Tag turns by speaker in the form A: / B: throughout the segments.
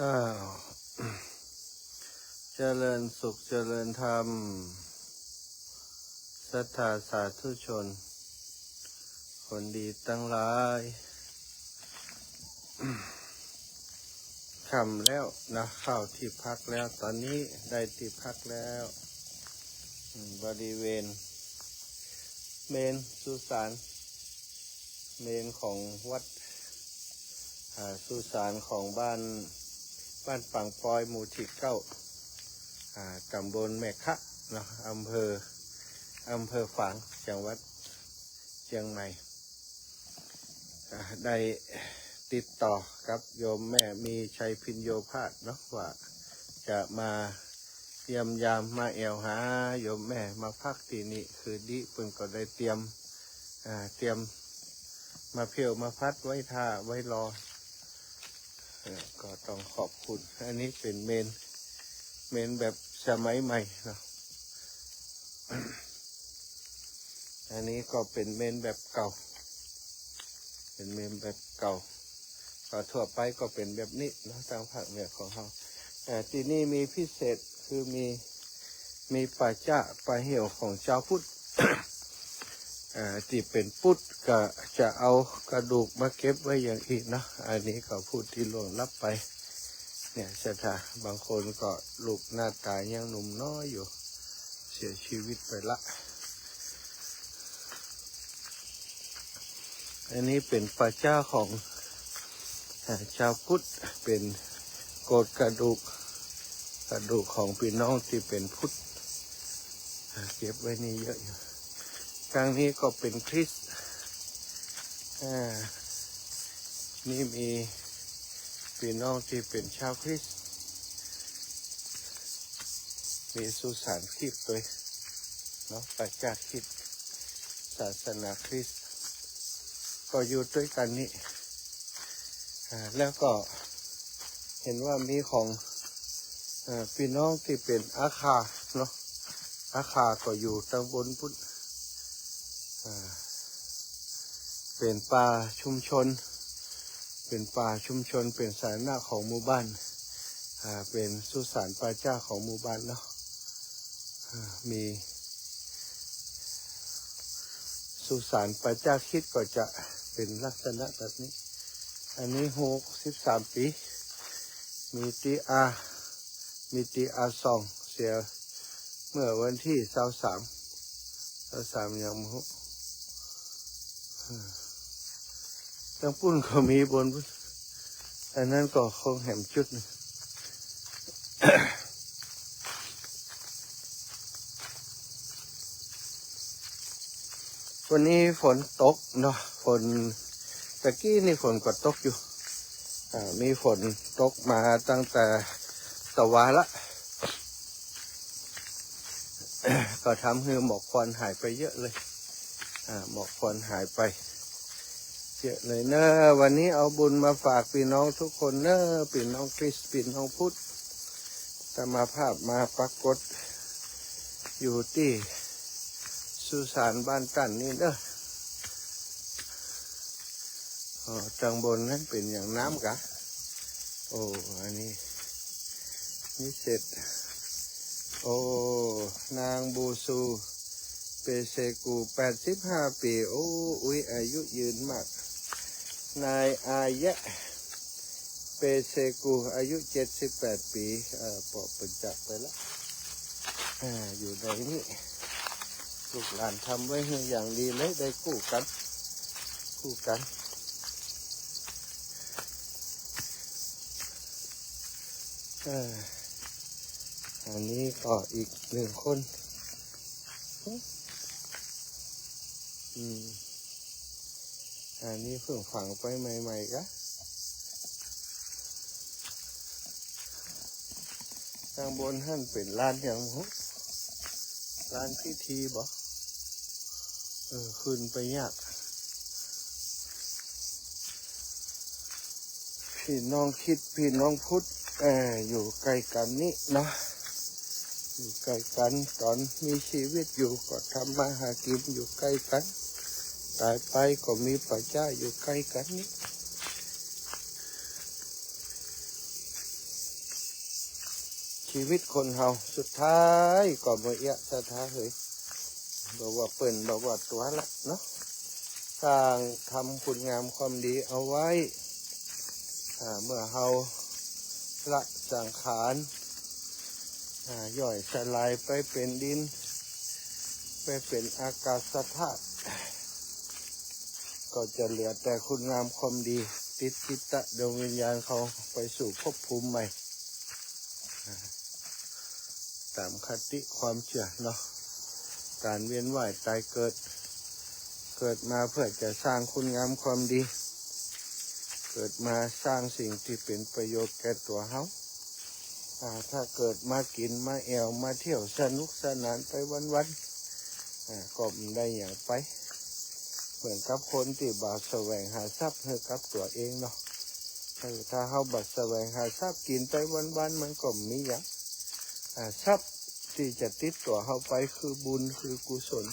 A: อ้าวเจริญสุขเจริญธรรมศรัทธาสาธุชน คนดีตั้งหลายคำแล้วนะเข้าที่พักแล้วตอนนี้ได้ที่พักแล้ว บริเวณ เมนสุสานเมนของวัดอ่าสุสานของบ้าน บ้านปังปอยหมู่ที่เก้าอ่าตำบลแม่คะเนาะอำเภออำเภอฝางจังหวัดเชียงใหม่ได้ติดต่อกับโยมแม่มีชัยพินโยภาสเนาะว่าจะมาเตรียมยามมาแอวหาโยมแม่มาพักที่นี่คือดิเพิ่นก็ได้เตรียมเตรียมมาเพียวมาพัดไว้ท่าไว้รอ ก็ต้องขอบคุณ อันนี้เป็นเมน เมนแบบสมัยใหม่เนาะอันนี้ก็เป็นเมนแบบเก่า เป็นเมนแบบเก่าก็ทั่วไปก็เป็นแบบนี้นะทางภาคเหนือของเราแต่ที่นี่มีพิเศษคือมีมีป่าจ้าป่าเหี่ยวของชาวพุทธ ที่เป็นพุทธก็จะเอากระดูกมาเก็บไว้อย่างอีกนะอันนี้ก็พูดที่ล่วงลับไป เนี่ยสถาบางคนก็ลูกหน้าตายังหนุ่มน้อยอยู่ เสียชีวิตไปละ อันนี้เป็นพระเจ้าของชาวพุทธเป็นโกดกระดูกกระดูกของพี่น้องที่เป็นพุทธเก็บไว้นี่เยอะอยู่ ครั้งนี้ก็เป็นคริสอ่านี่มีพี่น้องที่เป็นชาวคริสมีสุสานคริสต์ด้วยเนาะประชาคริสศาสนาคริสต์ก็อยู่ด้วยกันนี่อ่าแล้วก็เห็นว่ามีของอาพี่น้องที่เป็นอาคาเนาะอาคาก็อยู่ตำบลพุทธ อ่า เป็นป่าชุมชน เป็นป่าชุมชน เป็นสาธารณะของหมู่บ้านเป็นสุสานป่าเจ้าของหมู่บ้านเนาะมีสุสานป่าเจ้าคิดก็จะเป็นลักษณะแบบนี้ อันนี้หกสิบสามปี มีตีอามีตีอาสองเสียเมื่อวันที่เสาสามเสาสามยังมห ตั้งปุ้นก็มีบนพุ้นอันนั้นก็คงแหมจุดนึงวันนี้ฝนตกเนาะฝนตะกี้นี่ฝนก็ตกอยู่อ่ามีฝนตกมาตั้งแต่ตะวันละก็ทำให้หมอกควันหายไปเยอะเลยอ่าหมอกควันหายไป เยอะเลยเนอะวันนี้เอาบุญมาฝากพี่น้องทุกคนเนอะพี่น้องคริสต์พี่น้องพุทธธรรมาภาพมาปรากฏ อยู่ที่สุสานบ้านกันนี่เนอะอ๋อจังบนนั้นเป็นอย่างน้ำกะ โอ้ อันนี้ นี่เสร็จ โอ้ นางบูซูเปเซกูแปดสิบห้าปี โอ้ อุ้ยอายุยืนมาก นายอายะเปเซกูอายุเจ็ดสิบแปดปีเอ่อปอบเป็นจักไปแล้วอ่าอยู่ในนี้ลูกหลานทำไว้ให้อย่างดีเลยได้คู่กัน คู่กันอ่ออันนี้ก็อีกหนึ่งคน อืม อันนี้เพิ่งฝังไปใหม่ๆกะข้างบนหั่นเป็นลานอย่างหกลานพิธีบ่เออขึ้นไปยากพี่น้องคิดพี่น้องพุทธเอออยู่ใกล้กันนี่เนาะอยู่ใกล้กันตอนมีชีวิตอยู่ก็ทำมาหากินอยู่ใกล้กัน ตายไปก็มีปัจจัยอยู่ใกล้กันนี่ชีวิตคนเฮาสุดท้ายก็บ่เอะสะท้าเฮ้ยบอกว่าเปิ่นบอกว่าตัวละเนาะสร้างทำคุณงามความดีเอาไว้เมื่อเฮาละสังขารย่อยสลายไปเป็นดิน ไปเป็นอากาศธาตุ ก็จะเหลือแต่คุณงามความดี ติดจิตะดวงวิญญาณเขาไปสู่ภพภูมิใหม่ ตามคติความเชื่อเนาะการเวียนว่ายตายเกิด เกิดมาเพื่อจะสร้างคุณงามความดี เกิดมาสร้างสิ่งที่เป็นประโยชน์แก่ตัวเฮาถ้าเกิดมากินมาแอวมาเที่ยวสนุกสนานไปวันๆอ่าก็ได้อย่างไป เหมือนกับคนที่บาแสวงหาทรัพย์ให้กับตัวเองเนาะเออถ้าเฮาบัดแสวงหาทรัพย์กินไปวันๆมันก็มีอย่างทรัพย์ที่จะติดตัวเขาไปคือบุญคือกุศล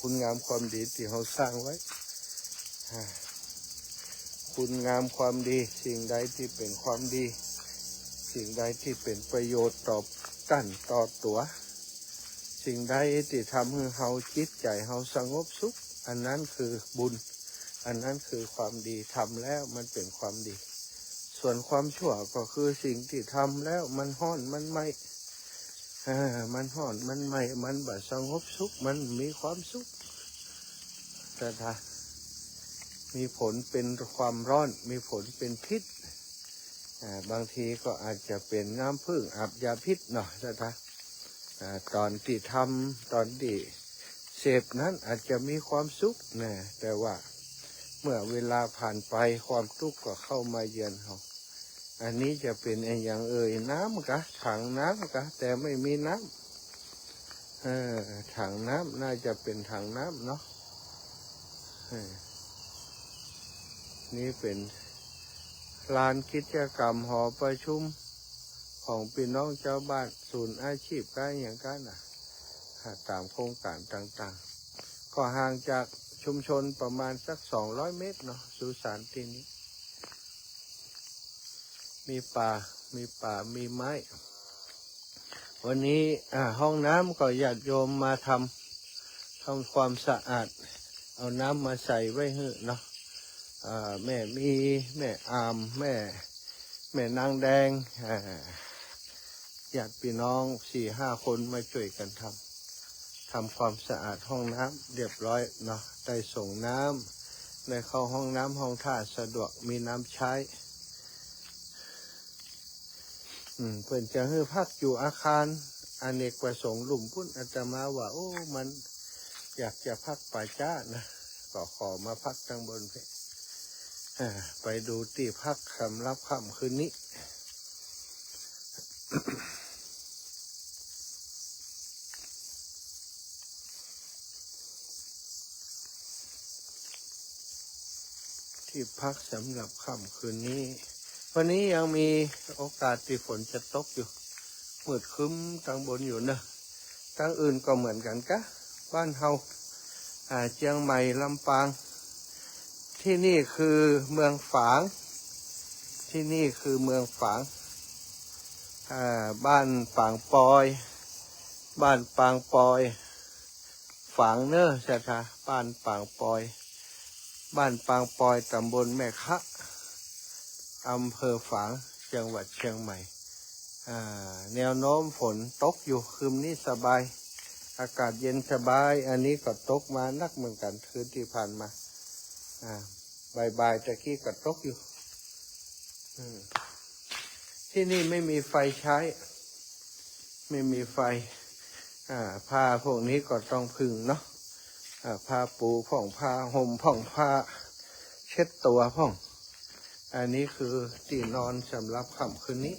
A: คุณงามความดีที่เขาสร้างไว้คุณงามความดี สิ่งใดที่เป็นความดี สิ่งใดที่เป็นประโยชน์ต่อกันต่อตัว สิ่งใดที่ทำให้เขาจิตใจเขาสงบสุข อันนั้นคือบุญ อันนั้นคือความดีทำแล้วมันเป็นความดี ส่วนความชั่วก็คือสิ่งที่ทำแล้วมันห้อนมันไหม่มันห้อนมันไหมมันบบสงบสุข มันมีความสุข แต่ถ้ามีผลเป็นความร้อน มีผลเป็นพิษบางทีก็อาจจะเป็นน้ำพึ่งอาบยาพิษเนาะแต่ถ้าตอนที่ทำตอนที่ เสพนั้นอาจจะมีความสุขนะแต่ว่าเมื่อเวลาผ่านไปความทุกข์ก็เข้ามาเยือนเขาอันนี้จะเป็นอย่างเอ่ยน้ำกะถังน้ำกะ แต่ไม่มีน้ำเออถังน้ำน่าจะเป็นถังน้ำเนาะนี่เป็นลานกิจกรรมหอประชุมของพี่น้องเจ้าบ้านศูนย์อาชีพการอย่างกันนะอ่า ตามโครงการต่างๆ ก็ห่างจากชุมชนประมาณสักสองร้อยเมตรเนาะสุสานที่นี้ มีป่ามีป่ามีไม้ วันนี้อ่าห้องน้ำก็ญาติโยมมาทำทำความสะอาด เอาน้ำมาใส่ไว้ให้เนาะแม่มีแม่อามแม่ แม่นางแดงอ่าญาติพี่น้องสี่ห้าคนมาช่วยกันทำ ทำความสะอาดห้องน้ำเรียบร้อยเนาะได้ส่งน้ำได้เข้าห้องน้ำห้องท่าสะดวกมีน้ำใช้ อืมเพิ่อนจะให้พักอยู่อาคารอเนกประสงค์หลุมพุ่นอาตมาว่า โอ้ มันอยากจะพักป่าจ้านะ ก็ขอมาพักข้างบนเพอ่าไปดูที่พักสำรับค่ำคืนนี้ ที่พักสำหรับค่ำคืนนี้ วันนี้ยังมีโอกาสที่ฝนจะตกอยู่มืดคึ้มทางบนอยู่นะทางอื่นก็เหมือนกันกะบ้านเฮาเชียงใหม่ลำปาง ที่นี่คือเมืองฝาง ที่นี่คือเมืองฝางบ้านฝางปอย บ้านปางปอย ฝางเนอะใช่ค่ะบ้านปางปอย บ้านปางปอยตำบลแม่คะอำเภอฝางจังหวัดเชียงใหม่อ่าแนวโน้มฝนตกอยู่คืนนี้สบาย อากาศเย็นสบาย อันนี้ก็ตกมานักเหมือนกันคืนที่ผ่านมาอ่าบ่ายตะกี้ก็ตกอยู่อืมที่นี่ไม่มีไฟใช้ ไม่มีไฟ อ่าผ้าพวกนี้ก็ต้องพึ่งเนาะ ผ้าปูผ่องผ้าห่มผ่องผ้า เช็ดตัวผ่อง อันนี้คือที่นอนสำหรับค่ำคืนนี้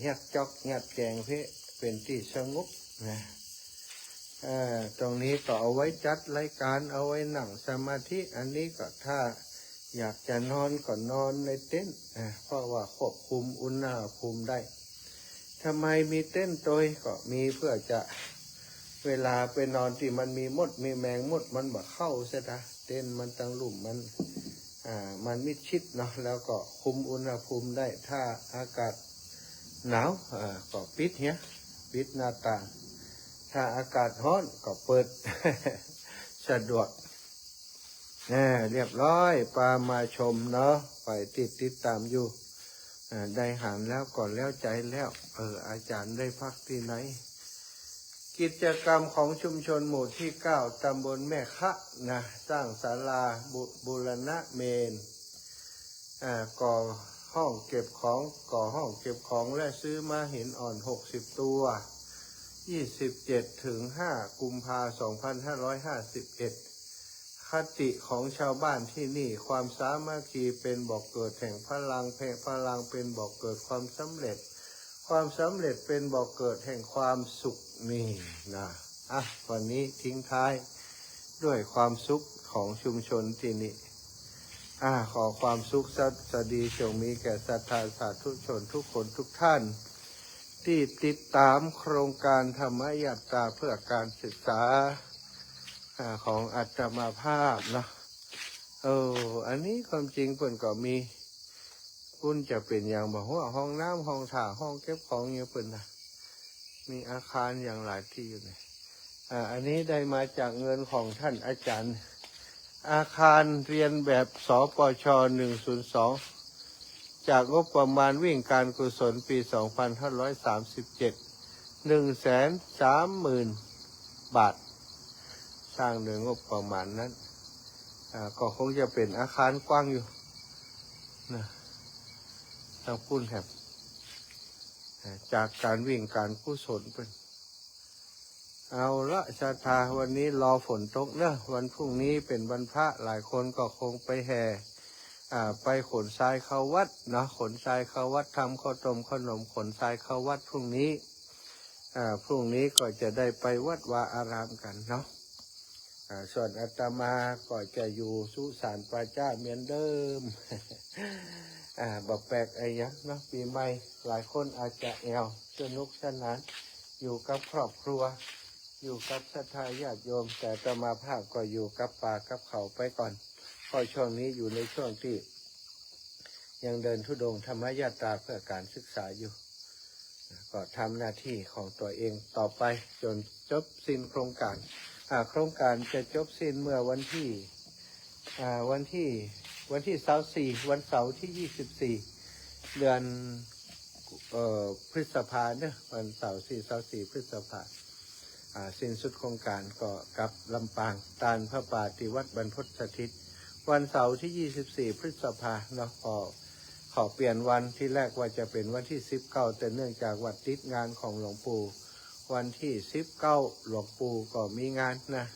A: แยกจอกแยกแจงเพื่อเป็นที่สงบนะตรงนี้ก็เอาไว้จัดรายการเอาไว้หนังสมาธิ อันนี้ก็ถ้าอยากจะนอนก็นอนในเต็นท์เพราะว่าควบคุมอุณหภูมิได้ทำไมมีเต็นท์โดยก็มีเพื่อจะ เวลาไปนอนที่มันมีมดมีแมงมดมันบ่เข้าใช่ไหมเต็นมันตั้งหลุมมันอ่ามันมิดชิดเนาะแล้วก็คุมอุณหภูมิได้ถ้าอากาศหนาวอ่าก็ปิดเนี้ยปิดหน้าต่าง ถ้าอากาศร้อนก็เปิด สะดวกแน่เรียบร้อยปลามาชมเนาะไปติดติดตามอยู่ได้หารแล้วก่อนแล้วใจแล้ว เอออาจารย์ได้พักที่ไหน กิจกรรมของชุมชนหมู่ที่เก้าตำบลแม่คะนะสร้างศาลาบุบูรณะเมนอ่าก่อห้องเก็บของก่อห้องเก็บของและซื้อมาหินอ่อนหกสิบตัว 27ถึง5กุมภา2551 คติของชาวบ้านที่นี่ความสามัคคีเป็นบอกเกิดแห่งพลังแห่งพลังเป็นบอกเกิดความสำเร็จ ความสำเร็จเป็นบ่อกเกิดแห่งความสุขนี่นะอะวันนี้ทิ้งท้ายด้วยความสุขของชุมชนที่นี่อะขอความสุขสัสดีจงมีแก่ศรัทธาสาธุชนทุกคนทุกท่าน ที่ติดตามโครงการธรรมยาตราเพื่อการศึกษาอของอัตมาภาพนะเอออันนี้ความจริงเปิ่นก็มี คุณจะเป็นอย่างบอกว่าห้องน้ำห้องถ่าห้องเก็บของอย่างเปิ่นนะมีอาคารอย่างหลายที่อยู่เลยอ่าอันนี้ได้มาจากเงินของท่านอาจารย์ อาคารเรียนแบบสปชหนึ่งศูนย์สองจากงบประมาณวิ่งการกุศลปี2537 1แสนสามหมื่นบาท สร้างโดยงบประมาณนั้นอ่าก็คงจะเป็นอาคารกว้างอยู่นะ ทางพุ่นแถบจากการวิ่งการกุศลเป็น เอาละชาทาวันนี้รอฝนตกเนอะวันพรุ่งนี้เป็นวันพระหลายคนก็คงไปแห่ไปขนทรายเข้าวัดเนาะขนทรายเข้าวัดทำข้าวต้มขนมขนทรายเข้าวัดพรุ่งนี้พรุ่งนี้ก็จะได้ไปวัดวาอารามกันเนาะ ส่วนอาตมาก็จะอยู่สุสานปราจ้าเหมือนเดิม อ่าบอกแปลกไอ้ยังเนาะปีใหม่หลายคนอาจจะแอวสนุกสนาน อยู่กับครอบครัว อยู่กับศรัทธาญาติโยม แต่ตมาภาพก็อยู่กับป่ากับเขาไปก่อนก็ช่วงนี้อยู่ในช่วงที่ ยังเดินทุดงธรรมยาตาเพื่อการศึกษาอยู่ก็ทำหน้าที่ของตัวเองต่อไปจนจบสิ้นโครงการ โครงการจะจบสิ้นเมื่อวันที่วันที่วันที่เสาร์สี่วันเสาร์ที่ยี่สิบสี่เดือนออพฤษภาเนอะวันเสาร์สี่เสาร์สี่พฤษภาอ่าสิ้นสุดโครงการก็กลับลำปางตานพระป่าติวัดบรรพตสถิต วันเสาร์ที่ 24 พฤษภาเนาะขอขอเปลี่ยนวันที่แรกว่าจะเป็นวันที่ 19 แต่เนื่องจากวัดติดงานของหลวงปู่ วันที่19หลวงปู่ก็มีงานนะ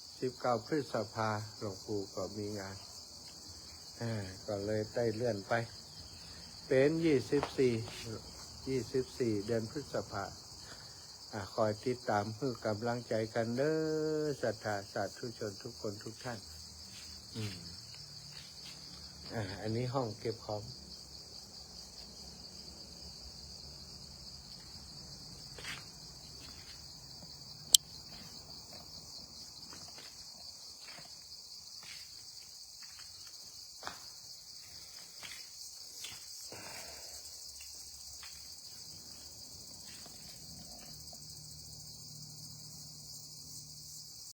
A: 19พฤษภาหลวงปู่ก็มีงานอ่าก็เลยได้เลื่อนไป เป็น24 24เดือนพฤษภาอะคอยติดตามเพื่อกำลังใจกันเด้อศรัทธาสาธุชนทุกคนทุกท่าน อืมอ่า อันนี้ห้องเก็บของ